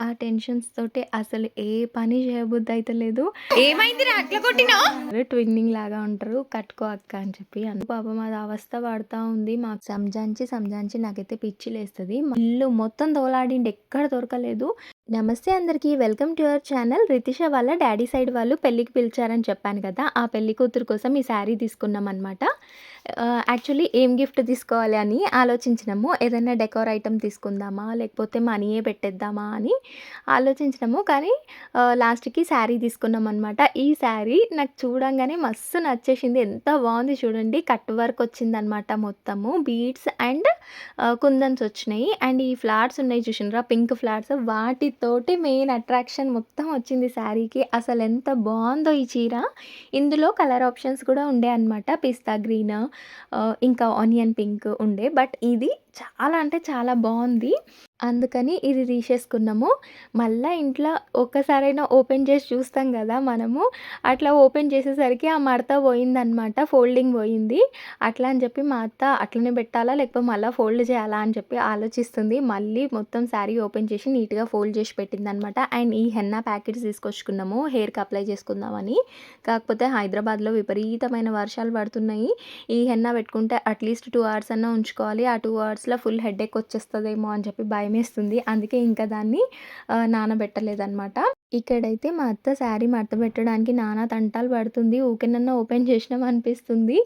ఆ టెన్షన్స్ తోటి అసలు ఏ పని చేయబుద్ధి అయితే లేదు ఏమైందిరా అట్లా కొట్టినావు ట్విన్నింగ్ లాగా ఉంటారు. కట్టుకో అక్క అని చెప్పి. అందు పాపం అది అవస్థ పడతా ఉంది. మాకు సంజాంచి సంజాంచి నాకైతే పిచ్చి లేస్తుంది. ఇల్లు మొత్తం తోలాడిండి ఎక్కడ దొరకలేదు. నమస్తే అందరికీ. Welcome to our channel. Ritisha వాళ్ళ డాడీ సైడ్ వాళ్ళు పెళ్ళికి పిలిచారని చెప్పాను కదా ఆ పెళ్ళి కూతురు కోసం ఈ శారీ తీసుకున్నాం అనమాట యాక్చువల్లీ ఏం గిఫ్ట్ తీసుకోవాలి అని ఆలోచించినాము. ఏదైనా డెకోర్ ఐటమ్ తీసుకుందామా లేకపోతే మనీయే పెట్టేద్దామా అని ఆలోచించినాము. కానీ లాస్ట్కి శారీ తీసుకున్నాం అనమాట ఈ శారీ నాకు చూడంగానే మస్తు నచ్చేసింది. ఎంత బాగుంది చూడండి. కట్ వర్క్ వచ్చిందనమాట మొత్తము. బీడ్స్ అండ్ కుందన్స్ వచ్చినాయి. అండ్ ఈ ఫ్లాట్స్ ఉన్నాయి చూసినరా? పింక్ ఫ్లవర్స్ తోటి మెయిన్ అట్రాక్షన్ మొత్తం వచ్చింది శారీకి. అసలు ఎంత బాగుందో ఈ చీర. ఇందులో కలర్ ఆప్షన్స్ కూడా ఉండే అనమాట పిస్తా గ్రీన్ ఇంకా ఆనియన్ పింక్ ఉండే. బట్ ఇది చాలా అంటే చాలా బాగుంది. అందుకని ఇది తీసేసుకున్నాము. మళ్ళీ ఇంట్లో ఒక్కసారైనా ఓపెన్ చేసి చూస్తాం కదా మనము. అట్లా ఓపెన్ చేసేసరికి ఆ మడత పోయిందనమాట ఫోల్డింగ్ పోయింది. అట్లా అని చెప్పి మా అత్త అట్లనే పెట్టాలా లేకపోతే మళ్ళీ ఫోల్డ్ చేయాలా అని చెప్పి ఆలోచిస్తుంది. మళ్ళీ మొత్తం శారీ ఓపెన్ చేసి నీట్గా ఫోల్డ్ చేసి పెట్టింది అనమాట అండ్ ఈ హెన్నా ప్యాకెట్స్ తీసుకొచ్చుకున్నాము హెయిర్కి అప్లై చేసుకుందామని. కాకపోతే హైదరాబాద్లో విపరీతమైన వర్షాలు పడుతున్నాయి. ఈ హెన్నా పెట్టుకుంటే అట్లీస్ట్ టూ అవర్స్ అన్నా ఉంచుకోవాలి. ఆ టూ అవర్స్ అవర్స్లో ఫుల్ హెడేక్ వచ్చేస్తుందేమో అని చెప్పి భయం వేస్తుంది అందుకే ఇంకా దాన్ని నానబెట్టలేదన్నమాట. ఇక్కడైతే మా అత్త శారీ మడత పెట్టడానికి నానా తంటాలు పడుతుంది. ఊకెనన్నా ఓపెన్ చేసినాం అనిపిస్తుంది.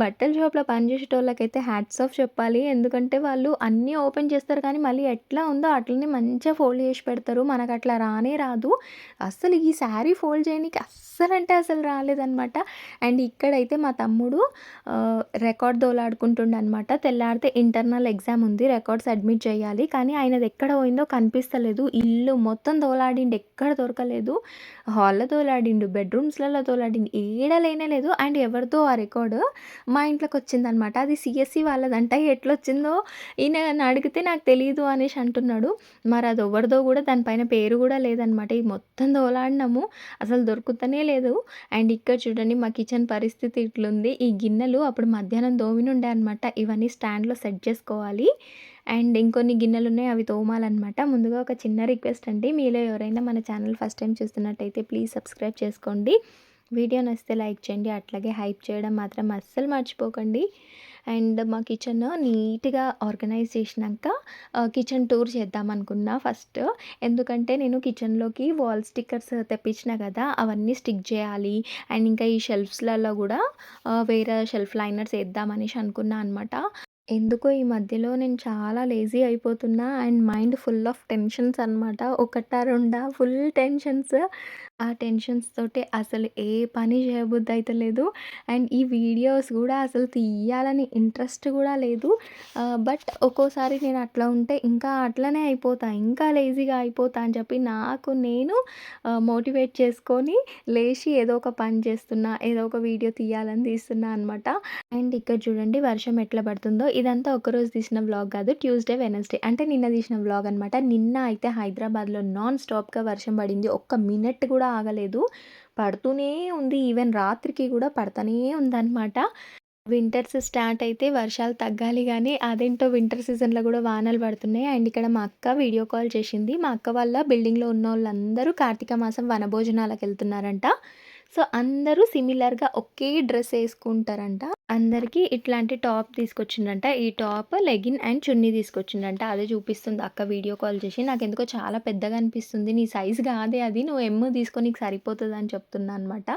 బట్టల షాప్లో పనిచేసేటోళ్ళకైతే హ్యాట్స్ ఆఫ్ చెప్పాలి. ఎందుకంటే వాళ్ళు అన్నీ ఓపెన్ చేస్తారు కానీ మళ్ళీ ఎట్లా ఉందో అట్లనే మంచిగా ఫోల్డ్ చేసి పెడతారు. మనకు అట్లా రానే రాదు. అస్సలు ఈ శారీ ఫోల్డ్ చేయడానికి అస్సలు అంటే అసలు రాలేదనమాట అండ్ ఇక్కడైతే మా తమ్ముడు రికార్డ్ దోలాడుకుంటుండ అనమాట తెల్లారితే ఇంటర్నల్ ఎగ్జామ్ ఉంది. రికార్డ్స్ అడ్మిట్ చేయాలి. కానీ ఆయనది ఎక్కడ పోయిందో కనిపిస్తలేదు. ఇల్లు మొత్తం దోలాడిండి. ఎక్కడ దొరకలేదు. హాల్లో తోలాడిండు బెడ్రూమ్స్లలో తోలాడిండు ఏడలేనే లేదు. అండ్ ఎవరిదో ఆ రికార్డు మా ఇంట్లోకి వచ్చిందనమాట అది సిఎస్సి వాళ్ళదంట. ఎట్లొచ్చిందో ఈయన అడిగితే నాకు తెలియదు అనేసి అంటున్నాడు. మరి అది ఎవరిదో కూడా దానిపైన పేరు కూడా లేదనమాట ఈ మొత్తం తోలాడినాము. అసలు దొరుకుతూనే లేదు. అండ్ ఇక్కడ చూడండి మా కిచెన్ పరిస్థితి ఇట్లుంది. ఈ గిన్నెలు అప్పుడు మధ్యాహ్నం దోమినుండే అనమాట ఇవన్నీ స్టాండ్లో సెట్ చేసుకోవాలి. అండ్ ఇంకొన్ని గిన్నెలు ఉన్నాయి అవి తోమాలన్నమాట. ముందుగా ఒక చిన్న రిక్వెస్ట్ అండి. మీలో ఎవరైనా మన ఛానల్ ఫస్ట్ టైం చూస్తున్నట్టయితే ప్లీజ్ సబ్స్క్రైబ్ చేసుకోండి. వీడియో నచ్చితే లైక్ చేయండి. అట్లాగే హైప్ చేయడం మాత్రం అస్సలు మర్చిపోకండి. అండ్ మా కిచెన్ నీట్గా ఆర్గనైజ్ చేసినాక కిచెన్ టూర్ చేద్దాం అనుకున్నా ఫస్ట్. ఎందుకంటే నేను కిచెన్లోకి వాల్ స్టిక్కర్స్ తెప్పించిన కదా అవన్నీ స్టిక్ చేయాలి. అండ్ ఇంకా ఈ షెల్ఫ్స్లలో కూడా వేరే షెల్ఫ్ లైనర్స్ వేద్దామనేసి అనుకున్నా అనమాట ఎందుకో ఈ మధ్యలో నేను చాలా లేజీ అయిపోతున్నా and mind full of tensions అనమాట ఒకటా రెండా ఫుల్ టెన్షన్స్. ఆ టెన్షన్స్ తోటి అసలు ఏ పని చేయబుద్ధి అయితే లేదు. అండ్ ఈ వీడియోస్ కూడా అసలు తీయాలని ఇంట్రెస్ట్ కూడా లేదు. బట్ ఒక్కోసారి నేను అట్లా ఉంటే ఇంకా అట్లనే అయిపోతా ఇంకా లేజీగా అయిపోతా అని చెప్పి నాకు నేను మోటివేట్ చేసుకొని లేచి ఏదో ఒక పని చేస్తున్నా ఏదో ఒక వీడియో తీయాలని తీస్తున్నా అనమాట అండ్ ఇక్కడ చూడండి వర్షం ఎట్లా పడుతుందో. ఇదంతా ఒకరోజు తీసిన వ్లాగ్ కాదు ట్యూస్డే వెనస్డే అంటే నిన్న తీసిన వ్లాగ్ అనమాట నిన్న అయితే హైదరాబాద్లో నాన్ స్టాప్గా వర్షం పడింది. ఒక్క మినిట్ కూడా ఆగలేదు. పడుతూనే ఉంది. ఈవెన్ రాత్రికి కూడా పడుతూనే ఉందన్నమాట. వింటర్స్ స్టార్ట్ అయితే వర్షాలు తగ్గాలి కానీ అదేంటో వింటర్ సీజన్లో కూడా వానలు పడుతున్నాయి. అండ్ ఇక్కడ మా అక్క వీడియో కాల్ చేసింది. మా అక్క వల్ల బిల్డింగ్లో ఉన్న వాళ్ళందరూ కార్తీక మాసం వనభోజనాలకు వెళ్తున్నారంట. సో అందరూ సిమిలర్గా ఒకే డ్రెస్ వేసుకుంటారంట అందరికీ ఇట్లాంటి టాప్ తీసుకొచ్చిండంట. ఈ టాప్ లెగిన్ అండ్ చున్నీ తీసుకొచ్చిండంట. అదే చూపిస్తుంది అక్క వీడియో కాల్ చేసి. నాకు ఎందుకో చాలా పెద్దగా అనిపిస్తుంది. నీ సైజు కాదే అది. నువ్వు ఎమ్ తీసుకొని నీకు సరిపోతుంది అని చెప్తున్నా అనమాట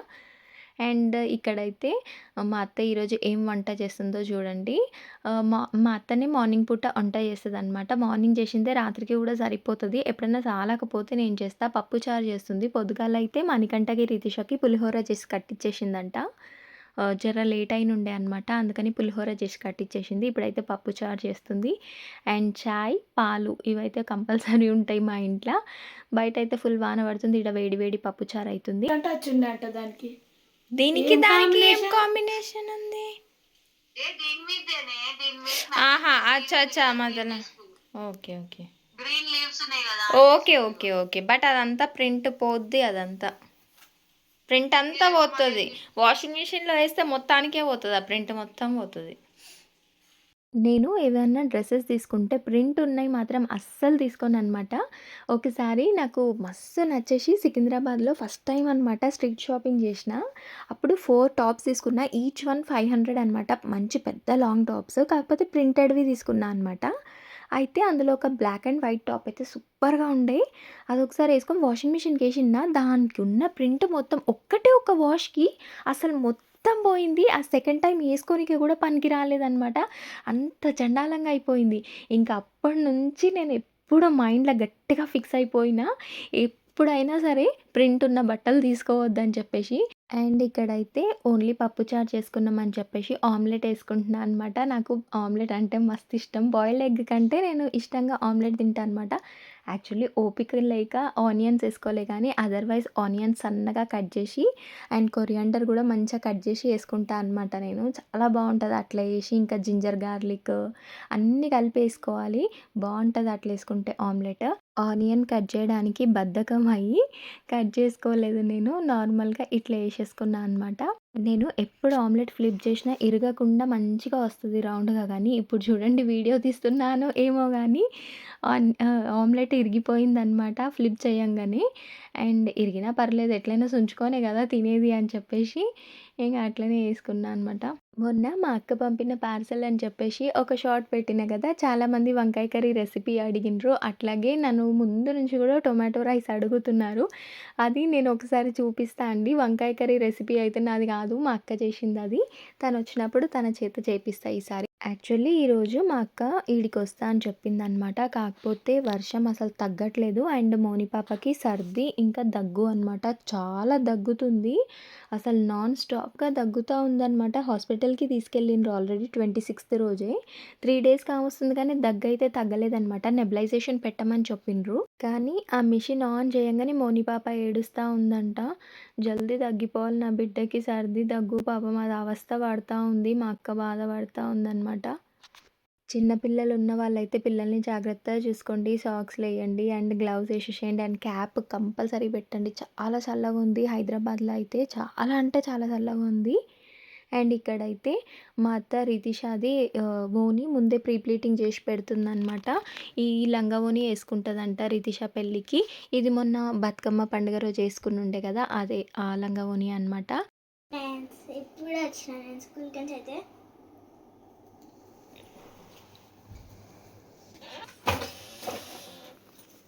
అండ్ ఇక్కడైతే మా అత్త ఈరోజు ఏం వంట చేస్తుందో చూడండి. మా మా అత్తనే మార్నింగ్ పూట వంట చేస్తుంది అనమాట మార్నింగ్ చేసిందే రాత్రికి కూడా సరిపోతుంది. ఎప్పుడైనా సాలకపోతే నేను చేస్తా. పప్పు చారు చేస్తుంది. పొద్దుగాల అయితే మణికంఠకి రితిషకి పులిహోర చేసి కట్టించేసిందంట జర లేట్ అయిన ఉండే అనమాట అందుకని పులిహోర చేసి కట్టించేసింది ఇప్పుడైతే పప్పు చారు చేస్తుంది. అండ్ చాయ్ పాలు ఇవైతే కంపల్సరీ ఉంటాయి మా ఇంట్లో. బయట అయితే ఫుల్ వాన పడుతుంది. ఇక్కడ వేడి వేడి పప్పు చారు అవుతుంది అంటే వచ్చిండే దానికి. దీనికి ఏం దానికి ఏం? కాంబినేషన్ ఉంది? ఆహా అచ్చా అచ్చా మదన. Okay okay. గ్రీన్ లీవ్స్ ఉన్నాయి కదా ఓకే ఓకే ఓకే. బట్ అదంతా ప్రింట్ పోద్ది అదంతా. ప్రింట్ అంతా పోతుంది. వాషింగ్ మిషన్లో వేస్తే మొత్తానికే పోతుంది ఆ ప్రింట్ మొత్తం పోతుంది. నేను ఏవన్నా డ్రెస్సెస్ తీసుకుంటే ప్రింట్ ఉన్నాయి మాత్రం అస్సలు తీసుకోను అనమాట ఒకసారి నాకు మస్తు నచ్చేసి సికింద్రాబాద్‌లో ఫస్ట్ టైం అనమాట స్ట్రీట్ షాపింగ్ చేసిన అప్పుడు ఫోర్ టాప్స్ తీసుకున్నా. ఈచ్ వన్ 500 అనమాట. మంచి పెద్ద లాంగ్ టాప్స్. కాకపోతే ప్రింటెడ్‌వి తీసుకున్నా అనమాట. అయితే అందులో ఒక బ్లాక్ అండ్ వైట్ టాప్ అయితే సూపర్‌గా ఉండే. ఒకసారి వేసుకొని వాషింగ్ మిషన్‌కేషిన. దానికి ఉన్న ప్రింట్ మొత్తం ఒక్కటే ఒక్క వాష్‌కి అసలు మొత్తం పోయింది. ఆ సెకండ్ టైం ఏసుకోనికి కూడా పనికి రాలేదనమాట. అంత చండాలంగా అయిపోయింది. ఇంకా అప్పటి నుంచి నేను ఎప్పుడు మైండ్‌లో గట్టిగా ఫిక్స్ అయిపోయినా, ఎప్పుడైనా సరే ప్రింట్ ఉన్న బట్టలు తీసుకోవద్దని చెప్పేసి. అండ్ ఇక్కడైతే ఓన్లీ పప్పు చారు చేసుకున్నామని చెప్పేసి ఆమ్లెట్ వేసుకుంటున్నాను అనమాట. నాకు ఆమ్లెట్ అంటే మస్తు ఇష్టం. బాయిల్డ్ ఎగ్ కంటే నేను ఇష్టంగా ఆమ్లెట్ తింటా అనమాట. యాక్చువల్లీ ఓపిక లేక ఆనియన్స్ వేసుకోలే కానీ అదర్‌వైజ్ ఆనియన్స్ సన్నగా కట్ చేసి అండ్ కొరియాండర్ కూడా మంచిగా కట్ చేసి వేసుకుంటా అనమాట నేను. చాలా బాగుంటుంది అట్లా వేసి ఇంకా జింజర్ గార్లిక్ అన్నీ కలిపి వేసుకోవాలి బాగుంటుంది అట్లా వేసుకుంటే ఆమ్లెట్. ఆనియన్ కట్ చేయడానికి బద్ధకం అయ్యి కట్ చేసుకోలేదు నేను. నార్మల్‌గా ఇట్లా వేసేసుకున్నాను అనమాట. నేను ఎప్పుడు ఆమ్లెట్ ఫ్లిప్ చేసినా ఇరగకుండా మంచిగా వస్తది రౌండ్‌గా గానీ, ఇప్పుడు చూడండి వీడియో తీస్తున్నానో ఏమో గానీ ఆన్ ఆహ్, ఆమ్లెట్ ఇరిగిపోయిందనమాట ఫ్లిప్ చేయంగానే. అండ్ ఇరిగినా పర్లేదు ఎట్లైనా సుంచుకోనే కదా తినేది అని చెప్పేసి ఇంకా అట్లనే వేసుకున్నా అనమాట. మొన్న మా అక్క పంపిన పార్సెల్ అని చెప్పేసి ఒక షార్ట్ పెట్టిన కదా! చాలామంది వంకాయ కర్రీ రెసిపీ అడిగిండ్రు. అట్లాగే నన్ను ముందు నుంచి కూడా టొమాటో రైస్ అడుగుతున్నారు. అది నేను ఒకసారి చూపిస్తా అండి. వంకాయ కర్రీ రెసిపీ అయితే నాది కాదు. మా అక్క చేసింది అది తను వచ్చినప్పుడు తన చేత చేపిస్తా ఈసారి. యాక్చువల్లీ ఈరోజు మా అక్క ఈడికొస్తా అని చెప్పిందనమాట. కాకపోతే వర్షం అసలు తగ్గట్లేదు. అండ్ మోని పాపకి సర్ది ఇంకా దగ్గు అనమాట. చాలా దగ్గుతుంది. అసలు నాన్ స్టాప్‌గా దగ్గుతూ ఉందనమాట. హాస్పిటల్‌కి తీసుకెళ్ళిండ్రు ఆల్రెడీ 26థ్ రోజే. త్రీ డేస్ కావస్తుంది కానీ దగ్గు అయితే తగ్గలేదనమాట. నెబలైజేషన్ పెట్టమని చెప్పిండ్రు. కానీ ఆ మిషన్ ఆన్ చేయంగానే మోని పాప ఏడుస్తూ ఉందంట. జల్దీ తగ్గిపోవాలి నా బిడ్డకి సర్ది, దగ్గు పాపం అది అవస్థ పడుతూ ఉంది. మా అక్క బాధపడుతూ ఉందనమాట. చిన్న పిల్లలు ఉన్న వాళ్ళైతే పిల్లల్ని జాగ్రత్తగా చూసుకోండి. సాక్స్లు వేయండి అండ్ గ్లౌస్ వేసేసేయండి అండ్ క్యాప్ కంపల్సరీ పెట్టండి. చాలా చల్లగా ఉంది హైదరాబాద్‌లో అయితే. చాలా అంటే చాలా చల్లగా ఉంది. అండ్ ఇక్కడైతే మా అత్త రితిషాది ఓని ముందే ప్రీప్లీటింగ్ చేసి పెడుతుందనమాట. ఈ లంగా ఓని రితిష పెళ్ళికి. ఇది మొన్న బతుకమ్మ పండుగ రోజు వేసుకుని ఉండే కదా! అదే ఆ లంగా ఓని అనమాట. ఇప్పుడు వచ్చిన స్కూల్ అయితే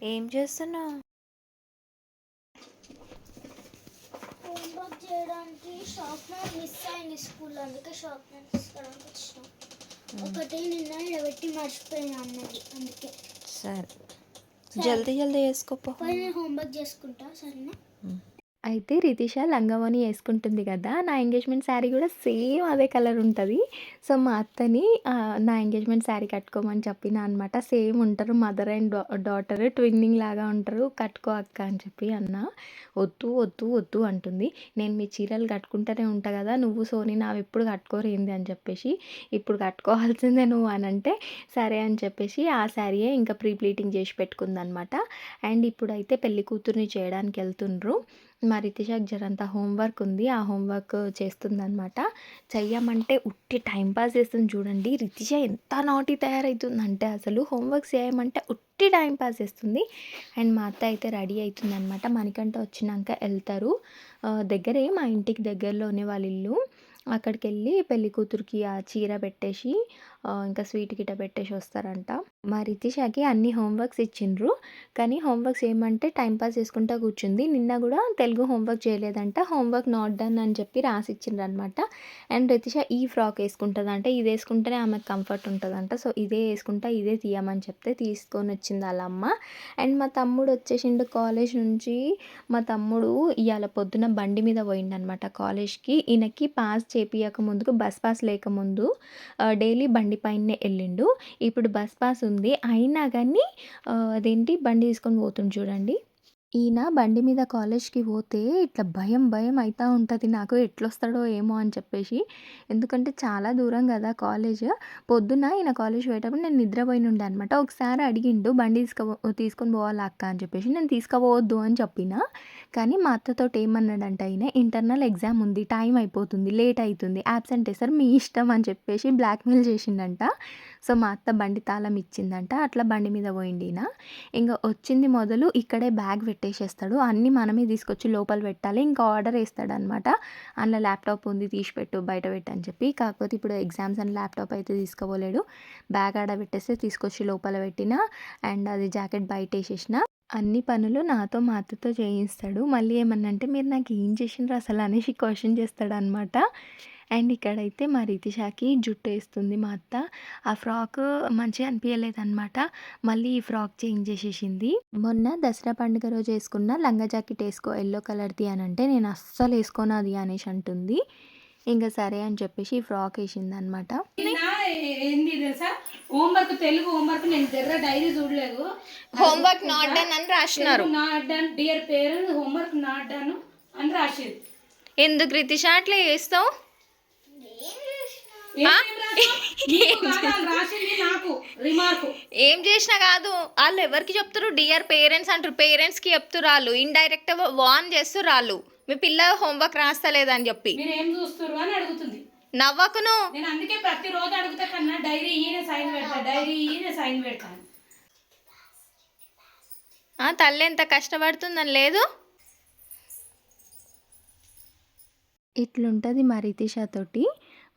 ఏం చేస్తున్నావు? హోంవర్క్ చేయడానికి షార్ప్నర్ మిస్ అయింది స్కూల్లో అందుకే షార్ప్నర్ తీసుకోవడానికి వచ్చిన ఒకటి నిన్న ఇడబెట్టి మర్చిపోయిన అన్నది అందుకే సరే. జల్దీ జల్దీ చేసుకోపో. పోయి నేను హోంవర్క్ చేసుకుంటా సరేనా అయితే రితిష లంగా వేసుకుంటుంది కదా! నా ఎంగేజ్‌మెంట్ శారీ కూడా సేమ్ అదే కలర్ ఉంటుంది సో, మా అత్తని నా ఎంగేజ్‌మెంట్ శారీ కట్టుకోమని చెప్పిన అనమాట. సేమ్ ఉంటారు మదర్ అండ్ డాటర్ ట్విన్నింగ్ లాగా ఉంటారు. కట్టుకో అక్క అని చెప్పి అన్న వద్దు, వద్దు, వద్దు అంటుంది. నేను మీ చీరలు కట్టుకుంటూనే ఉంటా కదా! నువ్వు సోని నావి ఎప్పుడు కట్టుకోరేంది అని చెప్పేసి, ఇప్పుడు కట్టుకోవాల్సిందే నువ్వు అని అంటే సరే అని చెప్పేసి ఆ శారీయే ఇంకా ప్రీ ప్లీటింగ్ చేసి పెట్టుకుందనమాట. అండ్ ఇప్పుడైతే పెళ్ళి కూతుర్ని చేయడానికి వెళ్తుండ్రు మా రితిషాకి జరంత హోంవర్క్ ఉంది. ఆ హోంవర్క్ చేస్తుందనమాట. చెయ్యమంటే ఉట్టి టైంపాస్ పాస్ చేస్తుంది చూడండి. రితిష ఎంత నాటి తయారవుతుందంటే అసలు హోంవర్క్ చేయమంటే ఉట్టి టైంపాస్ పాస్ చేస్తుంది. అండ్ మా అత్త అయితే రెడీ అవుతుందనమాట మణికంఠ వచ్చినాక వెళ్తారు దగ్గరే మా ఇంటికి దగ్గరలోనే వాళ్ళ ఇల్లు. అక్కడికెళ్ళి పెళ్ళి కూతురికి ఆ చీర పెట్టేసి ఇంకా స్వీట్ గిట్ట పెట్టేసి వస్తారంట. మా రితిషకి అన్ని హోంవర్క్స్ ఇచ్చిండ్రు. కానీ హోంవర్క్స్ ఏమంటే టైంపాస్ పాస్ చేసుకుంటా కూర్చుంది. నిన్న కూడా తెలుగు హోంవర్క్ చేయలేదంట. హోంవర్క్ నాట్ డన్ అని చెప్పి రాసిచ్చిండ్రనమాట. అండ్ రితిష ఈ ఫ్రాక్ ఏసుకుంటదంట. ఇది వేసుకుంటేనే ఆమెకు కంఫర్ట్ ఉంటుందంట సో, ఇదే వేసుకుంటా ఇదే తీయమని చెప్తే తీసుకొనొచ్చింది వాళ్ళ అమ్మ. అండ్ మా తమ్ముడు వచ్చేసిండు కాలేజ్ నుంచి. మా తమ్ముడు ఇవాళ పొద్దున బండి మీద పోయిండనమాట కాలేజ్‌కి. ఈయనకి పాస్ చేపియక ముందుకు బస్ పాస్ లేకముందు డైలీ బండి బండి పైనే వెళ్ళిండు ఇప్పుడు బస్ పాస్ ఉంది. అయినా కానీ అదేంటి బండి తీసుకొని పోతుండు చూడండి. ఈయన బండి మీద కాలేజ్‌కి పోతే ఇట్లా భయం భయం అయితా ఉంటది నాకు. ఎట్లొస్తాడో ఏమో అని చెప్పేసి. ఎందుకంటే చాలా దూరం కదా కాలేజ్. పొద్దున ఈయన కాలేజ్ పోయేటప్పుడు నేను నిద్రపోయినుండే అనమాట. ఒకసారి అడిగిండు బండి తీసుకపో తీసుకొని పోవాలా అక్క అని చెప్పేసి. నేను తీసుకపోవద్దు అని చెప్పిన. కానీ మా అత్తతోటి ఏమన్నాడంటే ఈయన ఇంటర్నల్ ఎగ్జామ్ ఉంది. టైం అయిపోతుంది. లేట్ అయితుంది. యాబ్సెంట్ ఏస్తారు. మీ ఇష్టం అని చెప్పేసి బ్లాక్‌మెయిల్ చేసిండంట. సో మా అత్త బండి తాళం ఇచ్చిందంట. అట్లా బండి మీద పోయింది ఇంకా వచ్చింది మొదలు ఇక్కడే బ్యాగ్ పెట్టేసేస్తాడు. అన్నీ మనమే తీసుకొచ్చి లోపల పెట్టాలి. ఇంకా ఆర్డర్ వేస్తాడు అనమాట అందులో ల్యాప్టాప్ ఉంది తీసి పెట్టు బయట పెట్టు అని చెప్పి. కాకపోతే ఇప్పుడు ఎగ్జామ్స్ అని ల్యాప్టాప్ అయితే తీసుకోపోలేడు బ్యాగ్ ఆడ పెట్టేస్తే తీసుకొచ్చి లోపల పెట్టిన అండ్ అది జాకెట్ బయట వేసేసిన. అన్ని పనులు నాతో మా అత్తతో చేయిస్తాడు. మళ్ళీ ఏమన్నా అంటే మీరు నాకు ఏం చేసిండ్రు అసలు? అనేసి క్వశ్చన్ చేస్తాడు అనమాట అండ్ ఇక్కడైతే మా రితిషాకి జుట్టు వేస్తుంది మా అత్త. ఆ ఫ్రాక్ మంచిగా అనిపించలేదు అనమాట మళ్ళీ ఈ ఫ్రాక్ చేంజ్ చేసేసింది. మొన్న దసరా పండుగ రోజు వేసుకున్న లంగా జాకెట్ వేసుకో ఎల్లో కలర్ది అని అంటే నేను అస్సలు వేసుకోను అది అనేసి అంటుంది. ఇంకా సరే అని చెప్పేసి ఈ ఫ్రాక్ వేసింది అనమాట నా ఏంది తెలుసా? హోంవర్క్ తెలుగు హోంవర్క్ నేను దగ్గర డైరీ చూడలేదు. హోంవర్క్ నాట్ డన్ అని రాసినారు. Not done dear parent homework not done అని రాసేది ఎందుకు రితిష? అట్లా చేస్తావు? ఏం చేసినా? కాదు వాళ్ళు ఎవరికి చెప్తారు డియర్ పేరెంట్స్ అంటారు పేరెంట్స్కి చెప్తారు వాళ్ళు ఇండైరెక్ట్ వార్న్ చేస్తారు వాళ్ళు మీ పిల్ల హోంవర్క్ రాస్తలేదని చెప్పి. మీరు ఏం చూస్తారు అని అడుగుతుంది. నవ్వకును. నేను అందుకే ప్రతిరోజు అడుగుతా కన్నా డైరీ ఈయన సైన్ పెడతా డైరీ ఈయన సైన్ పెడతాను తల్లి ఎంత కష్టపడుతుందని లేదు? ఇట్లుంటుంది మా రితిష తోటి.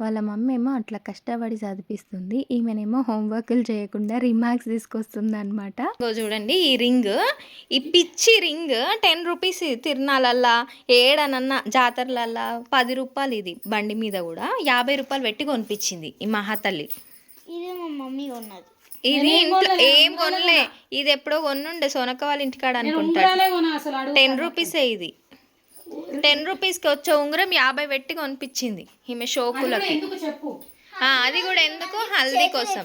వాళ్ళ మమ్మీ ఏమో అట్లా కష్టపడి చదివిస్తుంది. ఈమెనేమో హోంవర్క్లు చేయకుండా రిమార్క్స్ తీసుకొస్తుంది అనమాట చూడండి ఈ రింగ్. ఈ పిచ్చి రింగ్ టెన్ రూపీస్ తిరునాళ్ళల్లా ఏడనన్నా జాతరలల్లా పది రూపాయలు ఇది బండి మీద కూడా. యాభై రూపాయలు పెట్టి కొనిపించింది ఈ మహాతల్లి. ఇది మా మమ్మీ ఉన్నది ఇది ఇంట్లో ఏం కొనలే. ఇది ఎప్పుడో కొన్నుండే సోనక్క వాళ్ళ ఇంటికాడ అడుగు టెన్ రూపీసే ఇది. టెన్ రూపీస్కి వచ్చే ఉంగరం యాభై పెట్టి కొనిపించింది ఈమె షోకులకి. ఎందుకు చెప్పు? ఆ, అది కూడా ఎందుకు? హల్దీ కోసం.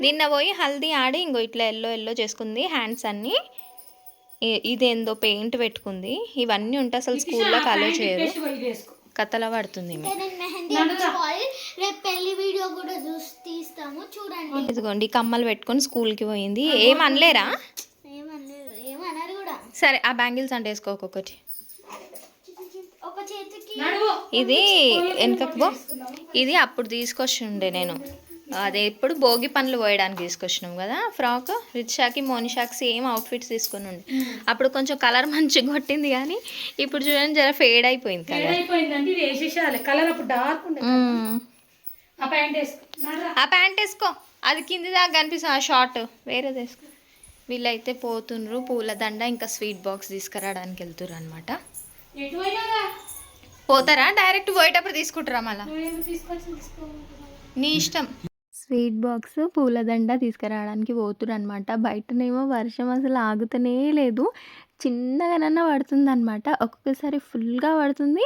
నిన్న పోయి హల్దీ ఆడి ఇంకో ఇట్లా ఎల్లో ఎల్లో చేసుకుంది హ్యాండ్స్ అన్ని. ఇదేందో పెయింట్ పెట్టుకుంది. ఇవన్నీ ఉంటే అసలు స్కూల్లో అలో చేయరు. కథల పడుతుంది ఈమె. నేను మెహందీ వేసుకోవాలి రేపు పెళ్ళి వీడియో కూడా చూసి తీస్తాము. చూడండి. ఇదిగోండి కమ్మలు పెట్టుకొని స్కూల్కి పోయింది. ఏం అనలేరా ఏమన్నారు ఏమన్నారు కూడా. సరే ఆ బ్యాంగిల్స్ అంటే వేసుకో ఇది వెనకకు ఇది అప్పుడు తీసుకొచ్చి ఉండే నేను. అదే ఇప్పుడు భోగి పనులు పోయడానికి తీసుకొచ్చినాం కదా ఫ్రాక్ రిత్షాకి మోనిషాకి సేమ్ అవుట్ఫిట్స్ తీసుకొని ఉండే. అప్పుడు కొంచెం కలర్ మంచిగా కొట్టింది కానీ ఇప్పుడు చూడండి జర ఫేడ్ అయిపోయింది వేసేసేయాలి. కలర్ అప్పుడు డార్క్ ఉండే ఆ ప్యాంట్ వేసుకో. నడురా. ఆ ప్యాంట్ వేసుకో. అది కింది దాకా కనిపిస్తుంది ఆ షార్ట్. వేరేది వేసుకో. వీళ్ళైతే పోతుండ్రు పూల దండ ఇంకా స్వీట్ బాక్స్ తీసుకురావడానికి వెళ్తుర్రు అనమాట పోతారా? డైరెక్ట్ పోయేటప్పుడు తీసుకుంటారా మళ్ళీ? నీ ఇష్టం. స్వీట్ బాక్స్ పూలదండ తీసుకురావడానికి పోతురు అనమాట బయటనేమో వర్షం అసలు ఆగుతూనే లేదు. చిన్నగానన్నా పడుతుంది అనమాట ఒక్కొక్కసారి ఫుల్గా పడుతుంది.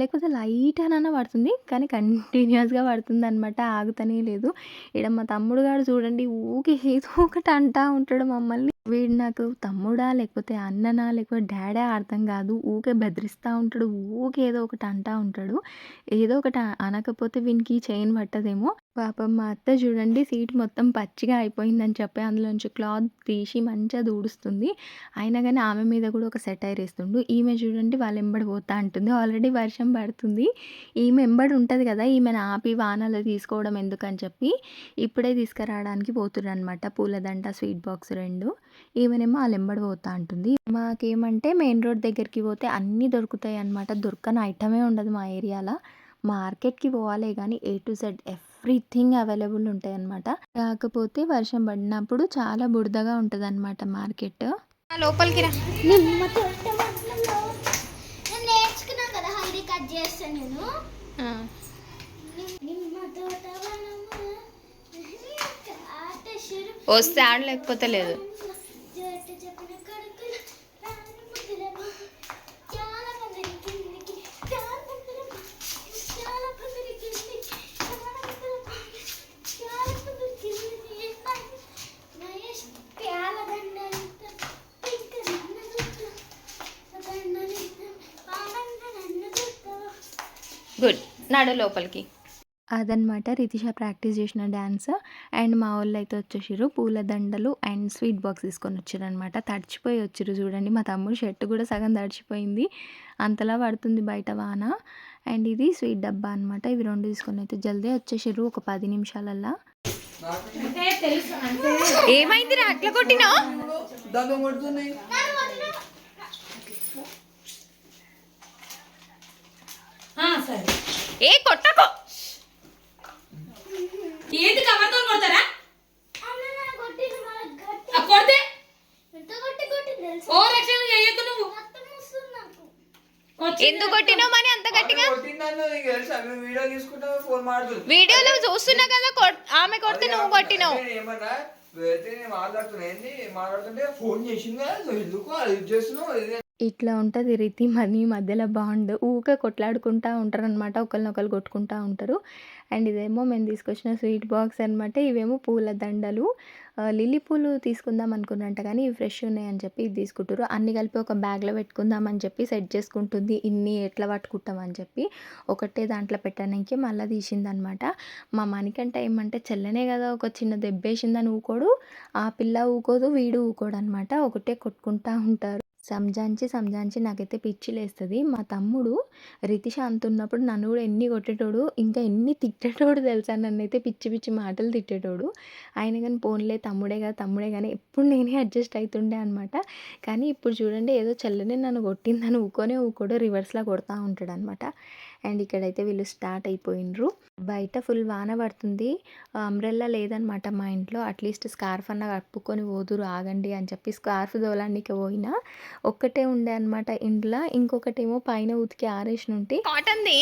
లేకపోతే లైట్ అనన్నా పడుతుంది. కానీ కంటిన్యూస్గా పడుతుంది అనమాట ఆగుతూనే లేదు. ఇక్కడ మా తమ్ముడు గారు చూడండి ఊకే ఏదో ఒకటి అంటా ఉంటాడు మమ్మల్ని. వీడు నాకు తమ్ముడా లేకపోతే అన్ననా లేకపోతే డాడా అర్థం కాదు. ఊకే బెదిరిస్తూ ఉంటాడు. ఊకే ఏదో ఒకటి అంటా ఉంటాడు. ఏదో ఒకటి అనకపోతే వీనికి చైన్ పట్టదేమో. పాపం మా అత్త చూడండి సీట్ మొత్తం పచ్చిగా అయిపోయిందని చెప్పి అందులోంచి క్లాత్ తీసి మంచిగా దూడుస్తుంది. అయినా కానీ ఆమె మీద కూడా ఒక సెటైర్ వేస్తుండు. ఈమె చూడండి వాళ్ళు ఎంబడి పోతా అంటుంది. ఆల్రెడీ వర్షం పడుతుంది. ఈమె ఎంబడి ఉంటుంది కదా ఈమెను ఆపి వానలో తీసుకోవడం ఎందుకని చెప్పి ఇప్పుడే తీసుకురావడానికి పోతుర్రు అనమాట పూలదంట స్వీట్ బాక్స్ రెండు. ఈమెనేమో వాళ్ళ ఎంబడి పోతా అంటుంది. మాకేమంటే మెయిన్ రోడ్ దగ్గరికి పోతే అన్నీ దొరుకుతాయి అనమాట దొరకని ఐటమే ఉండదు మా ఏరియాలో. మార్కెట్కి పోవాలి కానీ A to Z everything available ఉంటాయి అనమాట కాకపోతే వర్షం పడినప్పుడు చాలా బురదగా ఉంటుంది అనమాట మార్కెట్ లోపలికి రా. నిమ్మ తోట వనంలో. నేను నేర్చుకున్నాను కదా హల్దీ కట్ చేస్తా నేను నిమ్మ తోట వనమున ఆట శురు వస్తే ఆడ లేకపోతే లేదు జోట చెప్పిన కడుకుల రాను ముద్దులమ్మ. చాలా పందిరి కిందికి, చాలా పందిరమ్మ. చాలా పందిరి కిందికి, చాలా పందిరమ్మ. చాలా పందిరి కిందికి. మహేష్ ప్యాల దండలింత, పింక దండలింత, దండలింత, ఆనంద దండలింత. గుడ్ నడు లోపలికి. అదనమాట రితిష ప్రాక్టీస్ చేసిన డ్యాన్స్ అండ్ మా వాళ్ళు అయితే వచ్చేసారు పూల దండలు అండ్ స్వీట్ బాక్స్ తీసుకొని వచ్చారు అనమాట తడిచిపోయి వచ్చారు చూడండి మా తమ్ముడు షర్ట్ కూడా సగం తడిచిపోయింది. అంతలా పడుతుంది బయట వాన. అండ్ ఇది స్వీట్ డబ్బా అనమాట ఇవి రెండు తీసుకొని అయితే జల్దీ వచ్చేసారు ఒక పది నిమిషాలల్లా. ఏమైంది అట్లా ఆ, సరే. ఏ కొట్టకో. ఏంటి కవర్తో కొడతారా? కొడితే? ఓ రక్షణ నువ్వు. ఎందుకు కొట్టినావు మరి అంత గట్టిగా? వీడియోలో చూస్తున్నా కదా ఆమె కొడితే నువ్వు కొట్టినావు. మాట్లాడుతున్నా మాట్లాడుతుంటే ఫోన్ చేసింది? ఎందుకు అది చేస్తున్నావు? ఇది ఇట్లా ఉంటుంది రీతి మనీ మధ్యలో బాండ్ ఊక కొట్లాడుకుంటా ఉంటారు అనమాట ఒకరినొకరు కొట్టుకుంటా ఉంటారు. అండ్ ఇదేమో మేము తీసుకొచ్చిన స్వీట్ బాక్స్ అనమాట ఇవేమో పూల దండలు. లిల్లీ పూలు తీసుకుందాం అనుకున్నంట కానీ ఇవి ఫ్రెష్ ఉన్నాయని చెప్పి ఇది తీసుకుంటారు అన్ని కలిపి ఒక బ్యాగ్లో పెట్టుకుందాం అని చెప్పి సెట్ చేసుకుంటుంది. ఇన్ని ఎట్లా పట్టుకుంటామని చెప్పి ఒకటే దాంట్లో పెట్టడానికి మళ్ళీ తీసిందనమాట మా మనికంటే ఏమంటే చెల్లనే కదా ఒక చిన్న దెబ్బేసిందని ఊకోడు. ఆ పిల్ల ఊకోదు వీడు ఊకోడు అనమాట ఒకటే కొట్టుకుంటా ఉంటారు. సంజాంచి సంజాంచి నాకైతే పిచ్చి లేస్తుంది. మా తమ్ముడు రితిష అంతున్నప్పుడు నన్ను కూడా ఎన్ని కొట్టేటోడు ఇంకా ఎన్ని తిట్టేటోడు తెలుసా? నన్ను అయితే పిచ్చి పిచ్చి మాటలు తిట్టేటోడు. ఆయన కానీ పోన్లే తమ్ముడే కదా తమ్ముడే కానీ ఎప్పుడు నేనే అడ్జస్ట్ అవుతుండే అనమాట కానీ ఇప్పుడు చూడండి ఏదో చెల్లనే నన్ను కొట్టిందని ఊకోనే ఊకోడు రివర్స్లో కొడతా ఉంటాడు అనమాట అండ్ ఇక్కడైతే వీళ్ళు స్టార్ట్ అయిపోయినరు. బయట ఫుల్ వాన పడుతుంది. అంబ్రెల్లా లేదనమాట మా ఇంట్లో. అట్లీస్ట్ స్కార్ఫ్ అన్న కప్పుకొని పోదురు ఆగండి అని చెప్పి స్కార్ఫ్ దోలానికి పోయినా. ఒక్కటే ఉండే అనమాట ఇంట్లో ఇంకొకటేమో పైన ఉతికి ఆరేసిన ఉంటే కాటన్ది?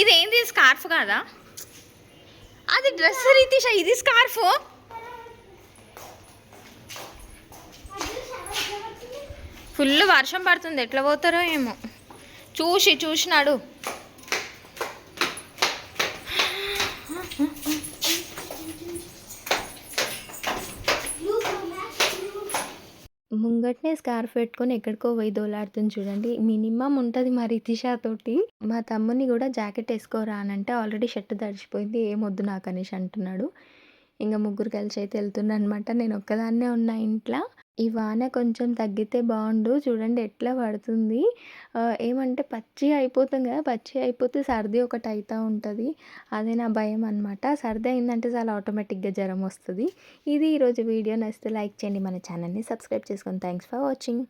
ఇదేంది స్కార్ఫ్ కాదా? అది డ్రెస్ రీతిష ఇది స్కార్ఫ్ ఫుల్ వర్షం పడుతుంది. ఎట్లా పోతారో ఏమో. చూసి చూసినాడు. ముంగట్నే స్కార్ఫ్ పెట్టుకొని ఎక్కడికో పోయి దోలాడుతుంది చూడండి. మినిమం ఉంటుంది మా రితిషా తోటి. మా తమ్ముని కూడా జాకెట్ వేసుకోరా అని అంటే ఆల్రెడీ షర్ట్ తడిచిపోయింది. ఏమొద్దు నాకు అనేసి అంటున్నాడు. ఇంకా ముగ్గురు కలిసి అయితే వెళ్తున్నా అనమాట నేను ఒక్కదాన్నే ఉన్నా ఇంట్లో. ఈ వాన కొంచెం తగ్గితే బాగుండు. చూడండి ఎట్లా పడుతుంది. ఏమంటే పచ్చి అయిపోతుంది కదా. పచ్చి అయిపోతే సర్ది ఒకటి అవుతూ ఉంటుంది. అదే నా భయం అనమాట సర్ది అయిందంటే చాలా ఆటోమేటిక్గా జ్వరం వస్తుంది. ఇది ఈరోజు వీడియో. నచ్చితే లైక్ చేయండి. మన ఛానల్ని సబ్స్క్రైబ్ చేసుకోండి థ్యాంక్స్ ఫర్ వాచింగ్.